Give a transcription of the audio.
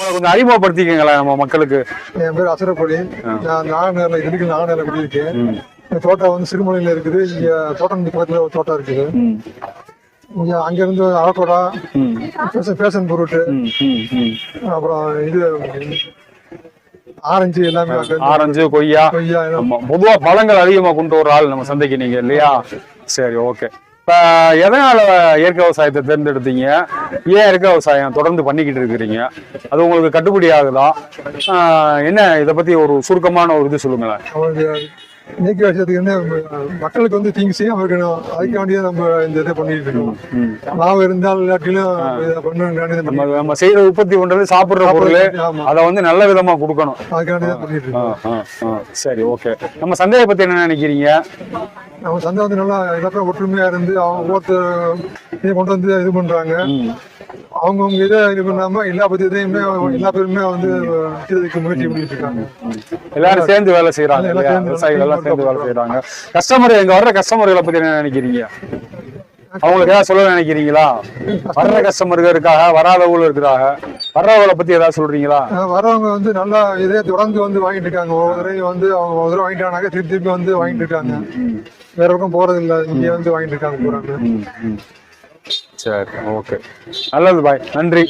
கொஞ்சம் அறிமுகப்படுத்திக்கங்களேன் நம்ம மக்களுக்கு. என் பேர் அசரப்பொழி நான் நாகநேரில் இருக்கு நாகநேரில் குடியிருக்கேன். இந்த தோட்டம் வந்து சிறுமலையில் இருக்குது. இங்க தோட்டம் பக்கத்துல ஒரு தோட்டம் இருக்குது. இங்க அங்க இருந்து. பேசன் பேசன் பொருட்டு. அப்புறம் இது ஆரஞ்சு எல்லாமே ஆரஞ்சு கொய்யா. கொய்யா எல்லாம். ஆமா பொதுவா பழங்கள் அதிகமா கொண்டு வர ஆள் நம்ம சந்தைக்கு நீங்க இல்லையா? சரி ஓகே. இப்போ எதனால இயற்கை விவசாயத்தை தேர்ந்தெடுத்தீங்க? ஏன் இயற்கை விவசாயம் தொடர்ந்து பண்ணிக்கிட்டு இருக்கிறீங்க? அது உங்களுக்கு கட்டுப்படி ஆகுதா? என்ன இதை பத்தி ஒரு சுருக்கமான ஒரு இது சொல்லுங்களேன். இயற்கை விஷயத்துக்கு என்ன மக்களுக்கு வந்து தீங்கு செய்ய இருக்கணும்? அதுக்காண்டியே நம்ம இந்த இதை பண்ணிட்டு இருக்கோம். ம். லாபம் இருந்தாலும் இல்லாட்டிலும் இதை இதை நம்ம செய்யற உற்பத்தி பண்றது சாப்பிடுற பொருள் அதை வந்து நல்ல விதமா கொடுக்கணும். அதுக்காண்டி தான் பண்ணிட்டு இருக்கோம். சரி ஓகே. நம்ம சந்தையை பத்தி என்ன நினைக்கிறீங்க? நம்ம சந்தை வந்து நல்லா எல்லாத்தையும் ஒற்றுமையா இருந்து அவங்க ஒவ்வொருத்தர் இதை கொண்டு வந்து இது பண்றாங்க. அவங்கவுங்க இதை இது பண்ணாம எல்லா பத்தியத்தையுமே எல்லா பேருமே வந்து இதுக்கு முயற்சி பண்ணிட்டு இருக்காங்க. எல்லாரும் சேர்ந்து வேலை செய்யறாங்க விவசாயிகள் எல்லாம் சேர்ந்து வேலை செய்யறாங்க கஸ்டமர் எங்க வர்ற கஸ்டமர்களை பத்தி என்ன நினைக்கிறீங்க? அவங்களுக்கு ஏதாவது சொல்ல நினைக்கிறீங்களா? வர்ற கஸ்டமர்களுக்காக வராதவங்களும் இருக்கிறாங்க வர்றவங்களை பத்தி ஏதாவது சொல்றீங்களா? வரவங்க வந்து நல்லா இதே தொடர்ந்து வந்து வாங்கிட்டு இருக்காங்க. ஒவ்வொரு தடவையும் வந்து அவங்க ஒரு தடவை வாங்கிட்டாங்க திருப்பி திருப்பி வந்து வாங்கிட்டு இருக்காங்க. வேற பக்கம் போறது இல்ல இங்க வந்து வாங்கிட்டு இருக்காங்க போறாங்க. சரி ஓகே. நல்லது பாய். நன்றி.